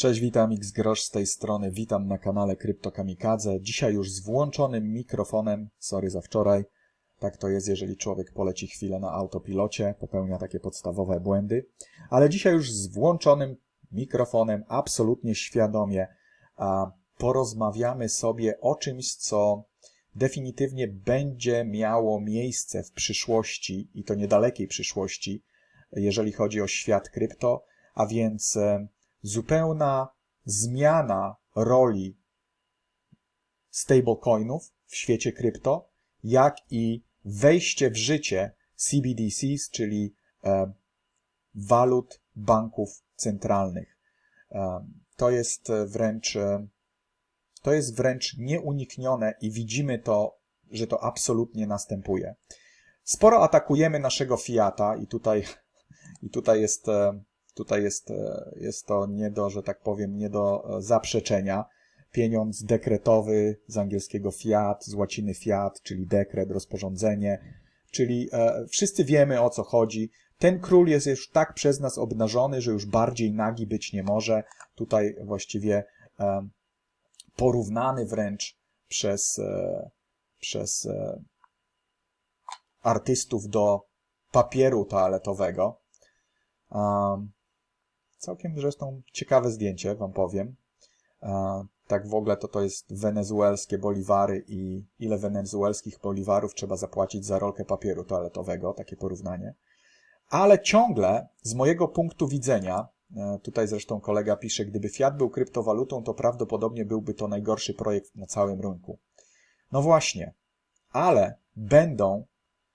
Cześć, witam X Grosz z tej strony, witam na kanale Kryptokamikadze. Dzisiaj już z włączonym mikrofonem, sorry za wczoraj. Tak to jest, jeżeli człowiek poleci chwilę na autopilocie, popełnia takie podstawowe błędy. Ale dzisiaj już z włączonym mikrofonem, absolutnie świadomie, porozmawiamy sobie o czymś, co definitywnie będzie miało miejsce w przyszłości i to niedalekiej przyszłości, jeżeli chodzi o świat krypto, a więc e, zupełna zmiana roli stablecoinów w świecie krypto, jak i wejście w życie CBDCs, czyli e, walut banków centralnych. E, to jest wręcz e, to jest wręcz nieuniknione i widzimy to, że to absolutnie następuje. Sporo atakujemy naszego fiata i tutaj, i tutaj jest e, Tutaj jest, e, jest to nie do, że tak powiem, nie do e, zaprzeczenia. Pieniądz dekretowy z angielskiego fiat, z łaciny fiat, czyli dekret, rozporządzenie, czyli e, wszyscy wiemy o co chodzi. Ten król jest już tak przez nas obnażony, że już bardziej nagi być nie może. Tutaj właściwie e, porównany wręcz przez, e, przez e, artystów do papieru toaletowego. Um, Całkiem zresztą ciekawe zdjęcie, wam powiem. Tak w ogóle to to jest wenezuelskie boliwary i ile wenezuelskich boliwarów trzeba zapłacić za rolkę papieru toaletowego, takie porównanie. Ale ciągle z mojego punktu widzenia, e, tutaj zresztą kolega pisze, gdyby fiat był kryptowalutą, to prawdopodobnie byłby to najgorszy projekt na całym rynku. No właśnie, ale będą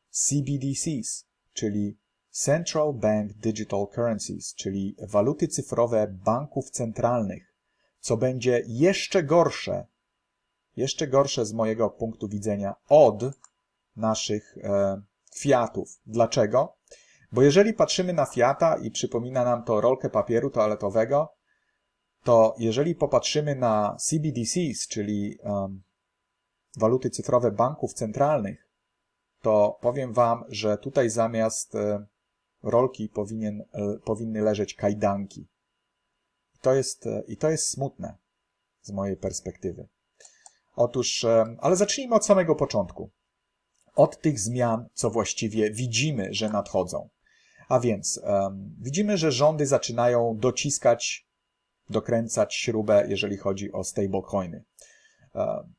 CBDCs, czyli Central Bank Digital Currencies, czyli waluty cyfrowe banków centralnych, co będzie jeszcze gorsze, jeszcze gorsze z mojego punktu widzenia od naszych e, fiatów. Dlaczego? Bo jeżeli patrzymy na fiata i przypomina nam to rolkę papieru toaletowego, to jeżeli popatrzymy na CBDCs, czyli um, waluty cyfrowe banków centralnych, to powiem Wam, że tutaj zamiast e, rolki powinien, e, powinny leżeć kajdanki. I to, jest, e, I to jest smutne z mojej perspektywy. Otóż, e, ale zacznijmy od samego początku. Od tych zmian, co właściwie widzimy, że nadchodzą. A więc um, widzimy, że rządy zaczynają dociskać, dokręcać śrubę, jeżeli chodzi o stablecoiny. Um,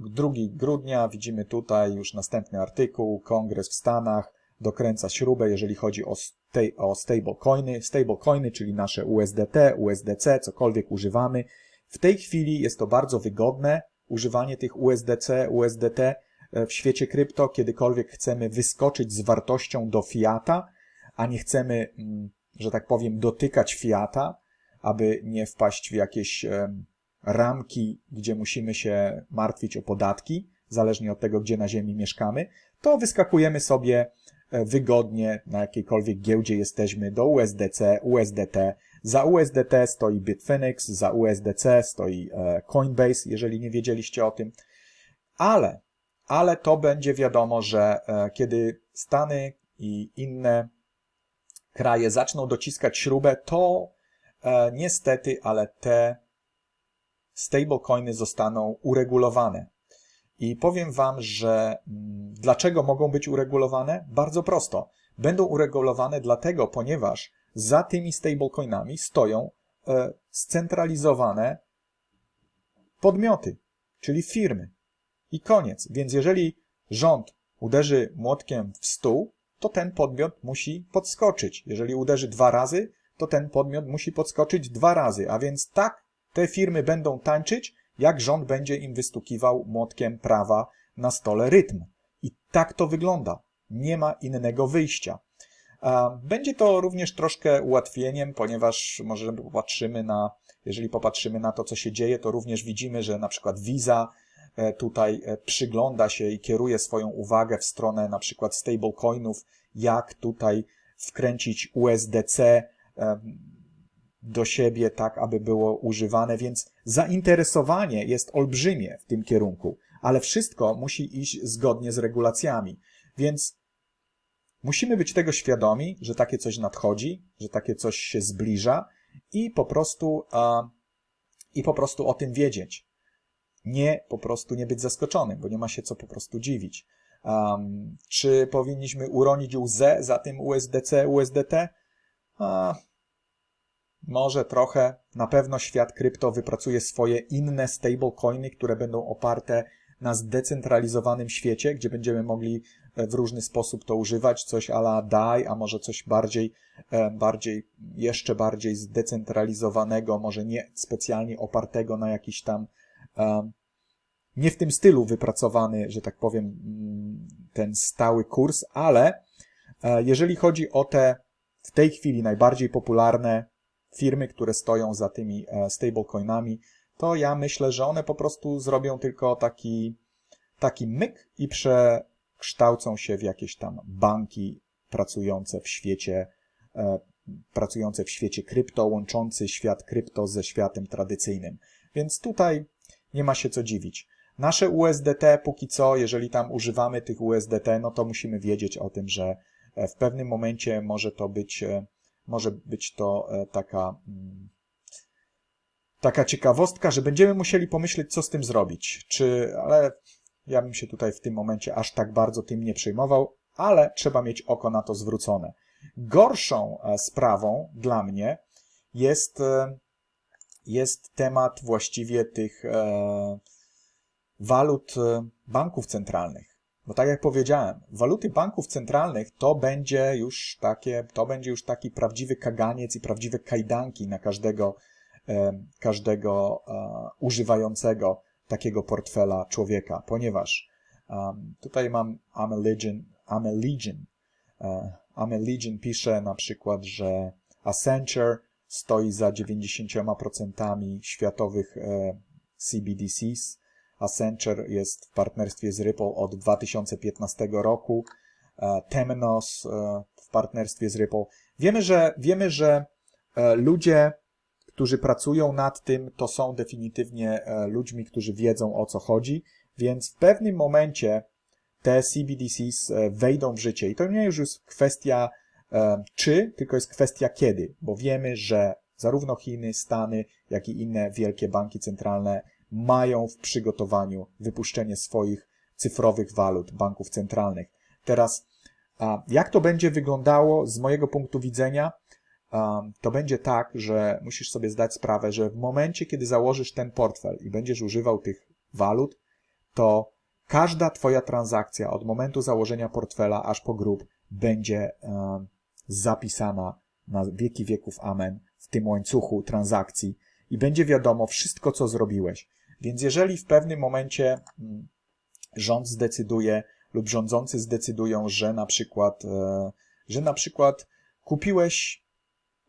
2 grudnia widzimy tutaj już następny artykuł, kongres w Stanach dokręca śrubę, jeżeli chodzi o, sta o stablecoiny. Stablecoiny, czyli nasze USDT, USDC, cokolwiek używamy. W tej chwili jest to bardzo wygodne, używanie tych USDC, USDT e, w świecie krypto, kiedykolwiek chcemy wyskoczyć z wartością do fiata, a nie chcemy, mm, że tak powiem, dotykać fiata, aby nie wpaść w jakieś ramki, gdzie musimy się martwić o podatki, zależnie od tego, gdzie na ziemi mieszkamy, to wyskakujemy sobie wygodnie na jakiejkolwiek giełdzie jesteśmy do USDC, USDT. Za USDT stoi Bitfinex, za USDC stoi e, Coinbase, jeżeli nie wiedzieliście o tym. Ale, ale to będzie wiadomo, że e, kiedy Stany i inne kraje zaczną dociskać śrubę, to niestety, ale te stablecoiny zostaną uregulowane. I powiem Wam, że mm, dlaczego mogą być uregulowane? Bardzo prosto. Będą uregulowane dlatego, ponieważ za tymi stablecoinami stoją e, scentralizowane podmioty, czyli firmy. I koniec. Więc jeżeli rząd uderzy młotkiem w stół, to ten podmiot musi podskoczyć. Jeżeli uderzy dwa razy, to ten podmiot musi podskoczyć dwa razy. A więc tak te firmy będą tańczyć, jak rząd będzie im wystukiwał młotkiem prawa na stole rytm. I tak to wygląda. Nie ma innego wyjścia. Będzie to również troszkę ułatwieniem, ponieważ może popatrzymy na, jeżeli popatrzymy na to, co się dzieje, to również widzimy, że na przykład Visa e, tutaj e, przygląda się i kieruje swoją uwagę w stronę na przykład stablecoinów, jak tutaj wkręcić USDC, do siebie, tak aby było używane, więc zainteresowanie jest olbrzymie w tym kierunku, ale wszystko musi iść zgodnie z regulacjami. Więc musimy być tego świadomi, że takie coś nadchodzi, że takie coś się zbliża i po prostu a, i po prostu o tym wiedzieć. Nie po prostu nie być zaskoczonym, bo nie ma się co po prostu dziwić. Um, czy powinniśmy uronić łzę za tym USDC, USDT? A, może trochę. Na pewno świat krypto wypracuje swoje inne stablecoiny, które będą oparte na zdecentralizowanym świecie, gdzie będziemy mogli w różny sposób to używać, coś ala DAI, a może coś bardziej, bardziej, jeszcze bardziej zdecentralizowanego, może nie specjalnie opartego na jakiś tam, nie w tym stylu wypracowany, że tak powiem, mm, ten stały kurs, ale e, jeżeli chodzi o te w tej chwili najbardziej popularne firmy, które stoją za tymi e, stablecoinami, to ja myślę, że one po prostu zrobią tylko taki, taki myk i przekształcą się w jakieś tam banki pracujące w świecie, e, pracujące w świecie krypto, łączący świat krypto ze światem tradycyjnym. Więc tutaj nie ma się co dziwić. Nasze USDT póki co, jeżeli tam używamy tych USDT, no to musimy wiedzieć o tym, że e, w pewnym momencie może to być, może być to e, taka, mm, taka ciekawostka, że będziemy musieli pomyśleć, co z tym zrobić. Czy, ale ja bym się tutaj w tym momencie aż tak bardzo tym nie przejmował, ale trzeba mieć oko na to zwrócone. Gorszą sprawą dla mnie jest, jest temat właściwie tych walut banków centralnych. Bo tak jak powiedziałem, waluty banków centralnych to będzie już takie, to będzie już taki prawdziwy kaganiec i prawdziwe kajdanki na każdego, każdego używającego takiego portfela człowieka, ponieważ tutaj mam I'm a Legion, I'm a Legion. Uh, I'm a Legion pisze na przykład, że Accenture stoi za 90% światowych e, CBDCs, Accenture jest w partnerstwie z Ripple od 2015 roku. E, Temenos e, w partnerstwie z Ripple. Wiemy, że, wiemy, że e, ludzie, którzy pracują nad tym, to są definitywnie ludźmi, którzy wiedzą o co chodzi, więc w pewnym momencie te CBDCs wejdą w życie. I to nie już jest kwestia czy, tylko jest kwestia kiedy, bo wiemy, że zarówno Chiny, Stany, jak i inne wielkie banki centralne mają w przygotowaniu wypuszczenie swoich cyfrowych walut banków centralnych. Teraz, jak to będzie wyglądało z mojego punktu widzenia? To będzie tak, że musisz sobie zdać sprawę, że w momencie, kiedy założysz ten portfel i będziesz używał tych walut, to każda Twoja transakcja od momentu założenia portfela aż po grób będzie zapisana na wieki wieków amen w tym łańcuchu transakcji i będzie wiadomo wszystko, co zrobiłeś. Więc jeżeli w pewnym momencie mm, rząd zdecyduje lub rządzący zdecydują, że na przykład, e, że na przykład kupiłeś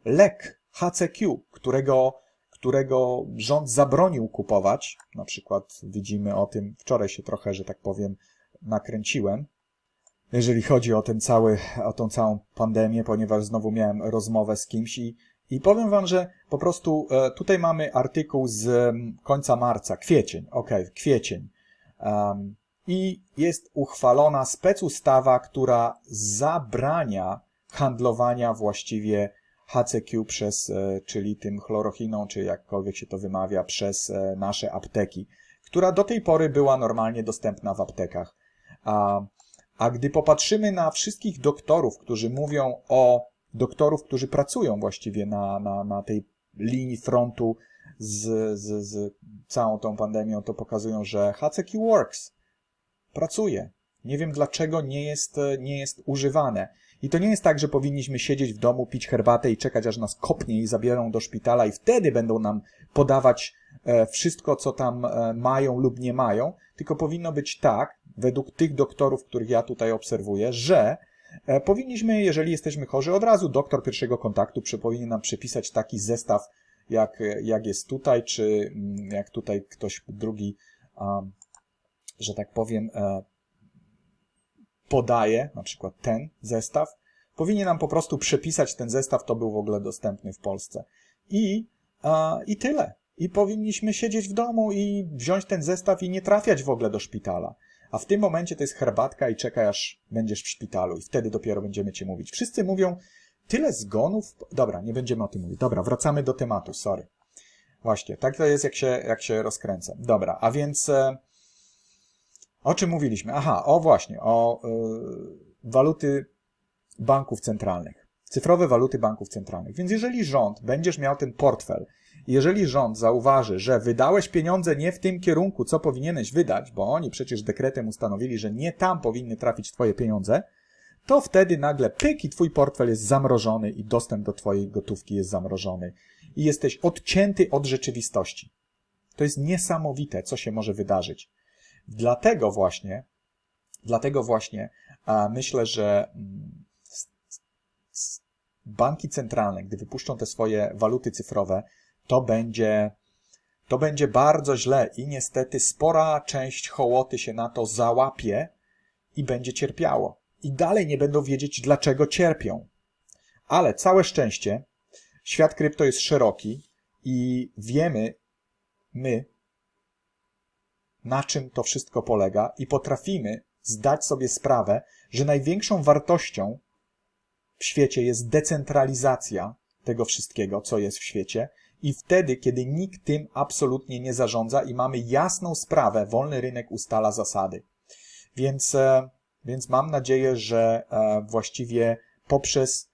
lek HCQ, którego, którego rząd zabronił kupować, na przykład widzimy o tym, wczoraj się trochę, że tak powiem, nakręciłem, jeżeli chodzi o ten cały, o tą całą pandemię, ponieważ znowu miałem rozmowę z kimś i i powiem Wam, że po prostu e, tutaj mamy artykuł z mm, końca marca, kwiecień, ok, kwiecień. Um, I jest uchwalona specustawa, która zabrania handlowania właściwie HCQ przez, e, czyli tym chlorochiną, czy jakkolwiek się to wymawia, przez e, nasze apteki, która do tej pory była normalnie dostępna w aptekach. A, a gdy popatrzymy na wszystkich doktorów, którzy mówią o doktorów, którzy pracują właściwie na, na, na tej linii frontu z, z, z całą tą pandemią, to pokazują, że HCQ Works pracuje. Nie wiem dlaczego nie jest, nie jest używane. I to nie jest tak, że powinniśmy siedzieć w domu, pić herbatę i czekać, aż nas kopnie i zabiorą do szpitala i wtedy będą nam podawać e, wszystko, co tam e, mają lub nie mają, tylko powinno być tak, według tych doktorów, których ja tutaj obserwuję, że powinniśmy, jeżeli jesteśmy chorzy, od razu doktor pierwszego kontaktu powinien nam przepisać taki zestaw, jak, jak jest tutaj, czy mm, jak tutaj ktoś drugi, że tak powiem, e, podaje, na przykład ten zestaw, powinien nam po prostu przepisać ten zestaw, to był w ogóle dostępny w Polsce. I, i tyle. I powinniśmy siedzieć w domu i wziąć ten zestaw i nie trafiać w ogóle do szpitala. A w tym momencie to jest herbatka i czekaj aż będziesz w szpitalu i wtedy dopiero będziemy cię mówić. Wszyscy mówią, tyle zgonów. Dobra, nie będziemy o tym mówić. Dobra, wracamy do tematu, sorry. Właśnie, tak to jest, jak się, jak się rozkręcę. Dobra, a więc e, o czym mówiliśmy? Aha, o właśnie, o e, waluty banków centralnych. Cyfrowe waluty banków centralnych. Więc jeżeli rząd, będziesz miał ten portfel, jeżeli rząd zauważy, że wydałeś pieniądze nie w tym kierunku, co powinieneś wydać, bo oni przecież dekretem ustanowili, że nie tam powinny trafić twoje pieniądze, to wtedy nagle pyk i twój portfel jest zamrożony i dostęp do twojej gotówki jest zamrożony i jesteś odcięty od rzeczywistości. To jest niesamowite, co się może wydarzyć. Dlatego właśnie, dlatego właśnie a myślę, że mm, banki centralne, gdy wypuszczą te swoje waluty cyfrowe, to będzie, to będzie bardzo źle i niestety spora część hołoty się na to załapie i będzie cierpiało. I dalej nie będą wiedzieć, dlaczego cierpią. Ale całe szczęście, świat krypto jest szeroki i wiemy my, na czym to wszystko polega i potrafimy zdać sobie sprawę, że największą wartością w świecie jest decentralizacja tego wszystkiego, co jest w świecie i wtedy, kiedy nikt tym absolutnie nie zarządza i mamy jasną sprawę, wolny rynek ustala zasady. Więc, e, więc mam nadzieję, że e, właściwie poprzez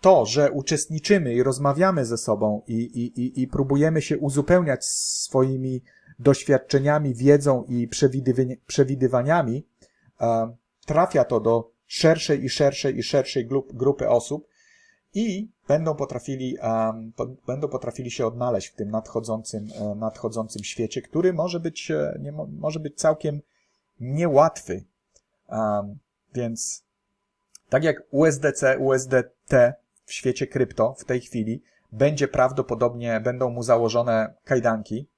to, że uczestniczymy i rozmawiamy ze sobą i, i, i, i próbujemy się uzupełniać swoimi doświadczeniami, wiedzą i przewidywaniami, e, trafia to do szerszej i szerszej i szerszej grupy osób i będą potrafili, po, będą potrafili się odnaleźć w tym nadchodzącym, e, nadchodzącym świecie, który może być, e, nie, może być całkiem niełatwy. Więc tak jak USDC, USDT w świecie krypto w tej chwili będzie prawdopodobnie, będą mu założone kajdanki,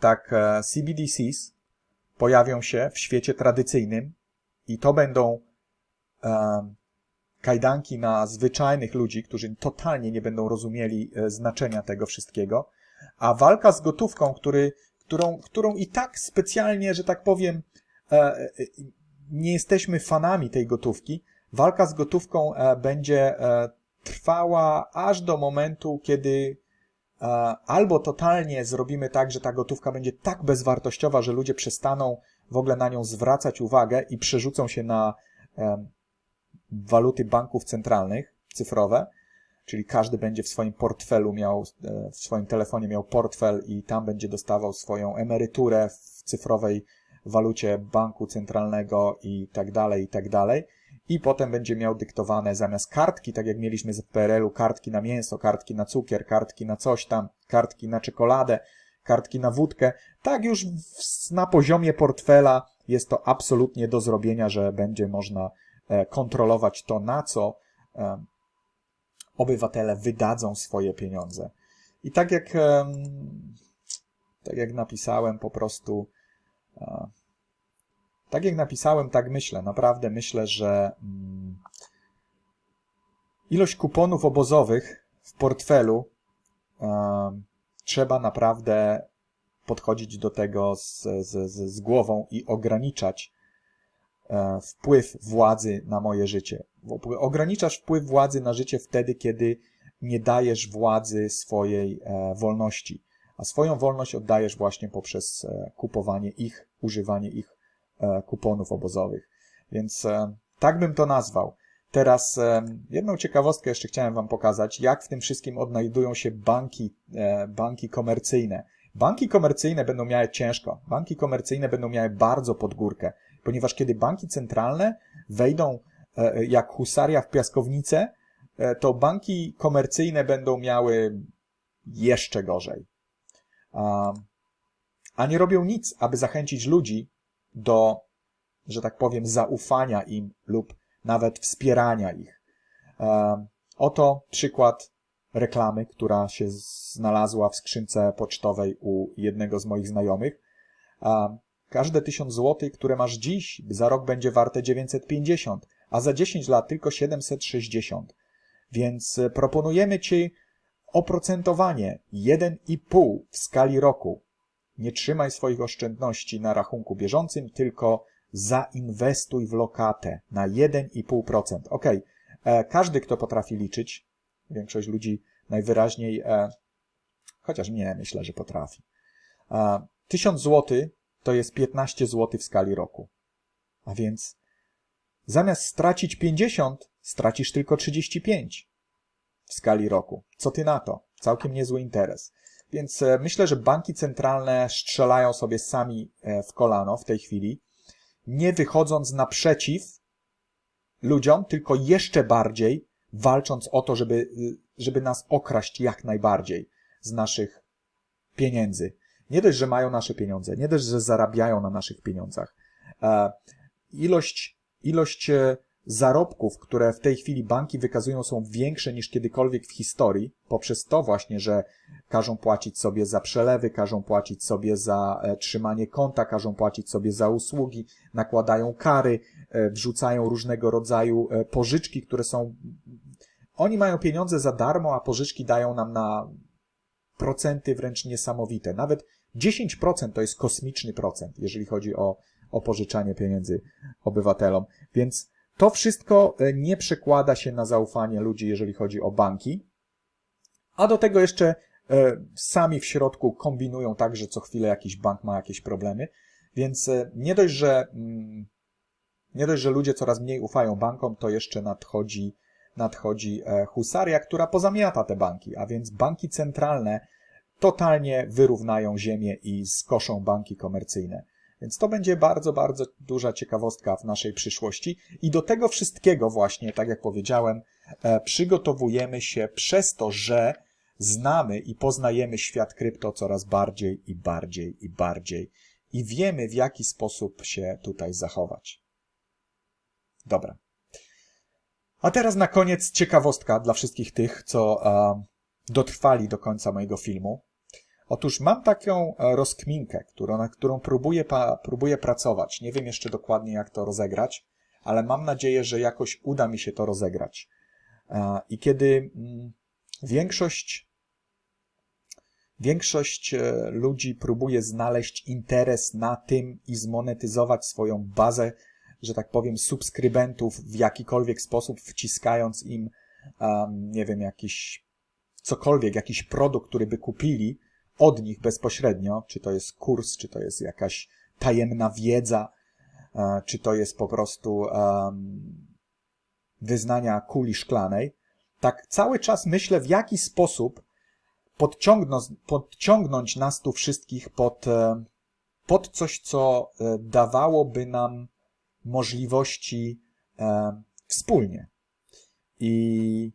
tak e, CBDCs pojawią się w świecie tradycyjnym i to będą um, kajdanki na zwyczajnych ludzi, którzy totalnie nie będą rozumieli e, znaczenia tego wszystkiego, a walka z gotówką, który, którą, którą i tak specjalnie, że tak powiem, e, e, nie jesteśmy fanami tej gotówki, walka z gotówką będzie trwała aż do momentu, kiedy albo totalnie zrobimy tak, że ta gotówka będzie tak bezwartościowa, że ludzie przestaną w ogóle na nią zwracać uwagę i przerzucą się na waluty banków centralnych, cyfrowe, czyli każdy będzie w swoim portfelu miał, e, w swoim telefonie miał portfel i tam będzie dostawał swoją emeryturę w cyfrowej walucie banku centralnego i tak dalej, i tak dalej. I potem będzie miał dyktowane zamiast kartki, tak jak mieliśmy w PRL-u, kartki na mięso, kartki na cukier, kartki na coś tam, kartki na czekoladę, kartki na wódkę. Tak już na poziomie portfela jest to absolutnie do zrobienia, że będzie można kontrolować to, na co e, obywatele wydadzą swoje pieniądze. I tak jak, tak jak napisałem, po prostu, e, tak jak napisałem, tak myślę. Naprawdę myślę, że mm, ilość kuponów obozowych w portfelu trzeba naprawdę podchodzić do tego z, z, z głową i ograniczać E, wpływ władzy na moje życie. Ograniczasz wpływ władzy na życie wtedy, kiedy nie dajesz władzy swojej e, wolności, a swoją wolność oddajesz właśnie poprzez e, kupowanie ich, używanie ich kuponów obozowych. Więc tak bym to nazwał. Teraz jedną ciekawostkę jeszcze chciałem Wam pokazać, jak w tym wszystkim odnajdują się banki, banki komercyjne. Banki komercyjne będą miały ciężko. Banki komercyjne będą miały bardzo pod górkę ponieważ kiedy banki centralne wejdą e, e, jak husaria w piaskownicę, e, to banki komercyjne będą miały jeszcze gorzej. A nie robią nic, aby zachęcić ludzi do, że tak powiem, zaufania im lub nawet wspierania ich. Oto przykład reklamy, która się znalazła w skrzynce pocztowej u jednego z moich znajomych. Każde 1000 zł, które masz dziś, za rok będzie warte 950, a za 10 lat tylko 760. Więc e, proponujemy Ci oprocentowanie 1,5 w skali roku. Nie trzymaj swoich oszczędności na rachunku bieżącym, tylko zainwestuj w lokatę na 1,5%. Ok, każdy, kto potrafi liczyć, większość ludzi najwyraźniej e, chociaż nie, myślę, że potrafi. 1000 zł to jest 15 zł w skali roku. A więc zamiast stracić 50, stracisz tylko 35 w skali roku. Co ty na to? Całkiem niezły interes. Więc e, myślę, że banki centralne strzelają sobie sami e, w kolano w tej chwili, nie wychodząc naprzeciw ludziom, tylko jeszcze bardziej walcząc o to, żeby, y, żeby nas okraść jak najbardziej z naszych pieniędzy. Nie dość, że mają nasze pieniądze, nie dość, że zarabiają na naszych pieniądzach. E, ilość, ilość zarobków, które w tej chwili banki wykazują, są większe niż kiedykolwiek w historii, poprzez to właśnie, że każą płacić sobie za przelewy, każą płacić sobie za e, trzymanie konta, każą płacić sobie za usługi, nakładają kary, e, wrzucają różnego rodzaju e, pożyczki, które są. Oni mają pieniądze za darmo, a pożyczki dają nam na procenty wręcz niesamowite. Nawet 10% to jest kosmiczny procent, jeżeli chodzi o, o pożyczanie pieniędzy obywatelom. Więc to wszystko e, nie przekłada się na zaufanie ludzi, jeżeli chodzi o banki. A do tego jeszcze e, sami w środku kombinują tak, że co chwilę jakiś bank ma jakieś problemy. Więc e, nie dość, że, mm, nie dość, że ludzie coraz mniej ufają bankom, to jeszcze nadchodzi, nadchodzi husaria, która pozamiata te banki. A więc banki centralne totalnie wyrównają ziemię i skoszą banki komercyjne. Więc to będzie bardzo, bardzo duża ciekawostka w naszej przyszłości. I do tego wszystkiego właśnie, tak jak powiedziałem, e, przygotowujemy się przez to, że znamy i poznajemy świat krypto coraz bardziej i bardziej i bardziej. I wiemy, w jaki sposób się tutaj zachować. Dobra. A teraz na koniec ciekawostka dla wszystkich tych, co dotrwali do końca mojego filmu. Otóż mam taką e, rozkminkę, którą, na którą próbuję, próbuję pracować. Nie wiem jeszcze dokładnie, jak to rozegrać, ale mam nadzieję, że jakoś uda mi się to rozegrać. E, I kiedy mm, większość, większość e, ludzi próbuje znaleźć interes na tym i zmonetyzować swoją bazę, że tak powiem, subskrybentów w jakikolwiek sposób, wciskając im, nie wiem, jakiś cokolwiek, jakiś produkt, który by kupili, od nich bezpośrednio, czy to jest kurs, czy to jest jakaś tajemna wiedza, e, czy to jest po prostu wyznania kuli szklanej, tak cały czas myślę, w jaki sposób podciągnąć, podciągnąć nas tu wszystkich pod, e, pod coś, co e, dawałoby nam możliwości wspólnie. I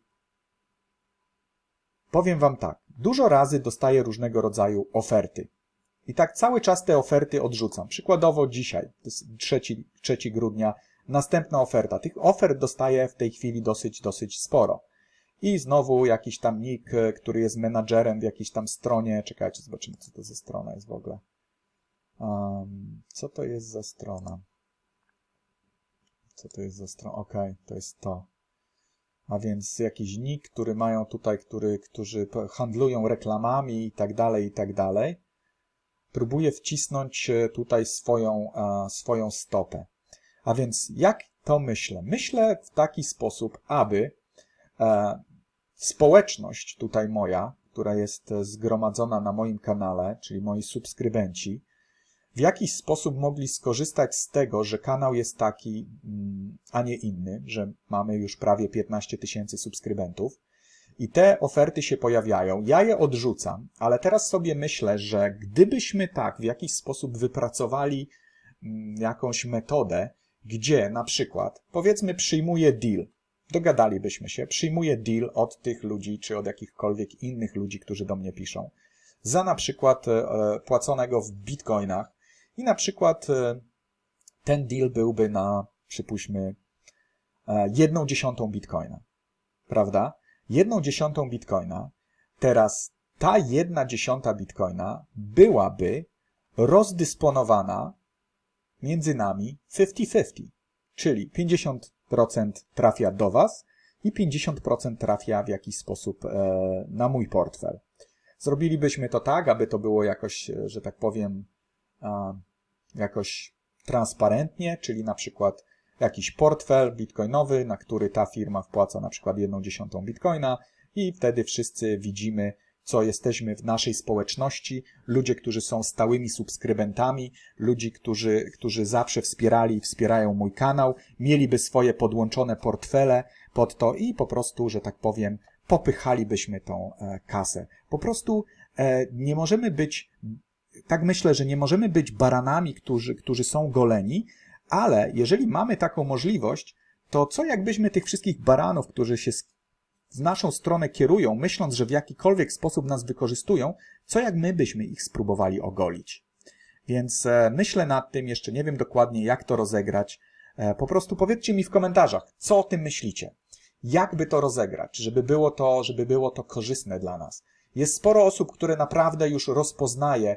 powiem Wam tak. Dużo razy dostaję różnego rodzaju oferty. I tak cały czas te oferty odrzucam. Przykładowo dzisiaj, to jest 3, 3 grudnia, następna oferta. Tych ofert dostaję w tej chwili dosyć, dosyć sporo. I znowu jakiś tam nick, który jest menadżerem w jakiejś tam stronie. Czekajcie, zobaczymy, co to za strona jest w ogóle. Um, co to jest za strona? Co to jest za strona? Okay, to jest to a więc jakiś nick, który mają tutaj, który, którzy handlują reklamami i tak dalej, i tak dalej, próbuje wcisnąć e, tutaj swoją, swoją stopę. A więc jak to myślę? Myślę w taki sposób, aby e, społeczność tutaj moja, która jest zgromadzona na moim kanale, czyli moi subskrybenci, w jakiś sposób mogli skorzystać z tego, że kanał jest taki, mm, a nie inny, że mamy już prawie 15 tysięcy subskrybentów i te oferty się pojawiają. Ja je odrzucam, ale teraz sobie myślę, że gdybyśmy tak w jakiś sposób wypracowali mm, jakąś metodę, gdzie na przykład, powiedzmy, przyjmuję deal, dogadalibyśmy się, przyjmuję deal od tych ludzi, czy od jakichkolwiek innych ludzi, którzy do mnie piszą, za na przykład e, płaconego w bitcoinach i na przykład e, ten deal byłby na, przypuśćmy, e, jedną dziesiątą bitcoina. Prawda? Jedną dziesiątą bitcoina. Teraz ta jedna dziesiąta bitcoina byłaby rozdysponowana między nami 50-50. Czyli 50% trafia do Was i 50% trafia w jakiś sposób e, na mój portfel. Zrobilibyśmy to tak, aby to było jakoś, że tak powiem, jakoś transparentnie, czyli na przykład jakiś portfel bitcoinowy, na który ta firma wpłaca na przykład jedną dziesiątą bitcoina i wtedy wszyscy widzimy, co jesteśmy w naszej społeczności, ludzie, którzy są stałymi subskrybentami, ludzi, którzy, którzy zawsze wspierali i wspierają mój kanał, mieliby swoje podłączone portfele pod to i po prostu, że tak powiem, popychalibyśmy tą e, kasę. Po prostu e, nie możemy być, tak myślę, że nie możemy być baranami, którzy, którzy są goleni, ale jeżeli mamy taką możliwość, to co jakbyśmy tych wszystkich baranów, którzy się w naszą stronę kierują, myśląc, że w jakikolwiek sposób nas wykorzystują, co jak my byśmy ich spróbowali ogolić. Więc e, myślę nad tym, jeszcze nie wiem dokładnie, jak to rozegrać. E, po prostu powiedzcie mi w komentarzach, co o tym myślicie. Jak by to rozegrać, żeby było to, żeby było to korzystne dla nas. Jest sporo osób, które naprawdę już rozpoznaje,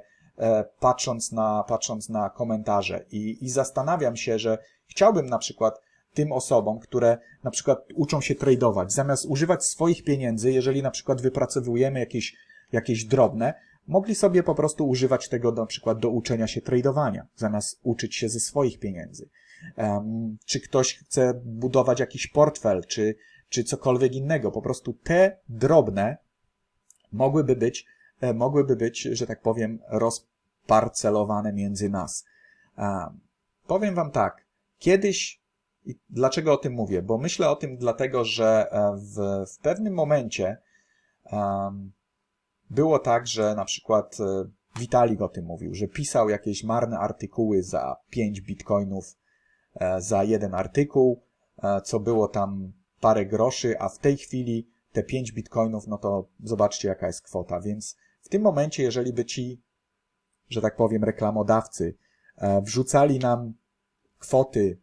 patrząc na, patrząc na komentarze i, i zastanawiam się, że chciałbym na przykład tym osobom, które na przykład uczą się tradować, zamiast używać swoich pieniędzy, jeżeli na przykład wypracowujemy jakieś, jakieś drobne, mogli sobie po prostu używać tego na przykład do uczenia się tradowania, zamiast uczyć się ze swoich pieniędzy. Um, czy ktoś chce budować jakiś portfel, czy, czy cokolwiek innego. Po prostu te drobne mogłyby być, e, mogłyby być, że tak powiem, rozparcelowane między nas. Um, powiem wam tak, kiedyś dlaczego o tym mówię? Bo myślę o tym dlatego, że e, w, w pewnym momencie było tak, że na przykład e, Vitalik o tym mówił, że pisał jakieś marne artykuły za 5 bitcoinów e, za jeden artykuł, co było tam parę groszy, a w tej chwili te 5 bitcoinów, no to zobaczcie jaka jest kwota. Więc w tym momencie, jeżeli by ci, że tak powiem, reklamodawcy wrzucali nam kwoty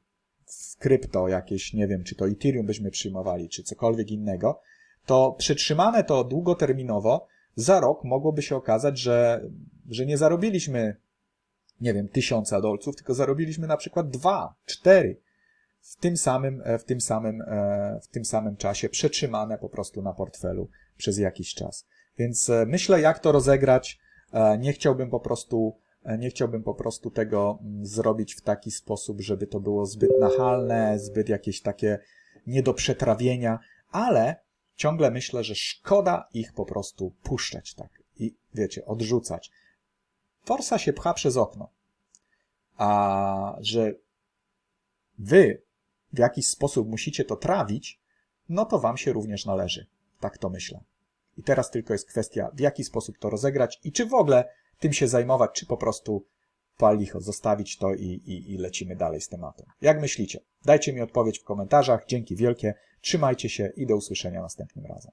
w krypto jakieś, nie wiem, czy to Ethereum byśmy przyjmowali, czy cokolwiek innego, to przytrzymane to długoterminowo, za rok mogłoby się okazać, że, że nie zarobiliśmy, nie wiem, tysiąca dolców, tylko zarobiliśmy na przykład dwa, cztery w tym samym, e, w tym samym, e, w tym samym czasie, przetrzymane po prostu na portfelu przez jakiś czas. Więc e, myślę, jak to rozegrać. Nie chciałbym po prostu nie chciałbym po prostu tego mm, zrobić w taki sposób, żeby to było zbyt nachalne, zbyt jakieś takie nie do przetrawienia, ale ciągle myślę, że szkoda ich po prostu puszczać tak i wiecie, odrzucać. Forsa się pcha przez okno. A że wy w jakiś sposób musicie to trawić, no to wam się również należy. Tak to myślę. I teraz tylko jest kwestia, w jaki sposób to rozegrać i czy w ogóle tym się zajmować, czy po prostu palicho, zostawić to i, i, i lecimy dalej z tematem. Jak myślicie? Dajcie mi odpowiedź w komentarzach. Dzięki wielkie, trzymajcie się i do usłyszenia następnym razem.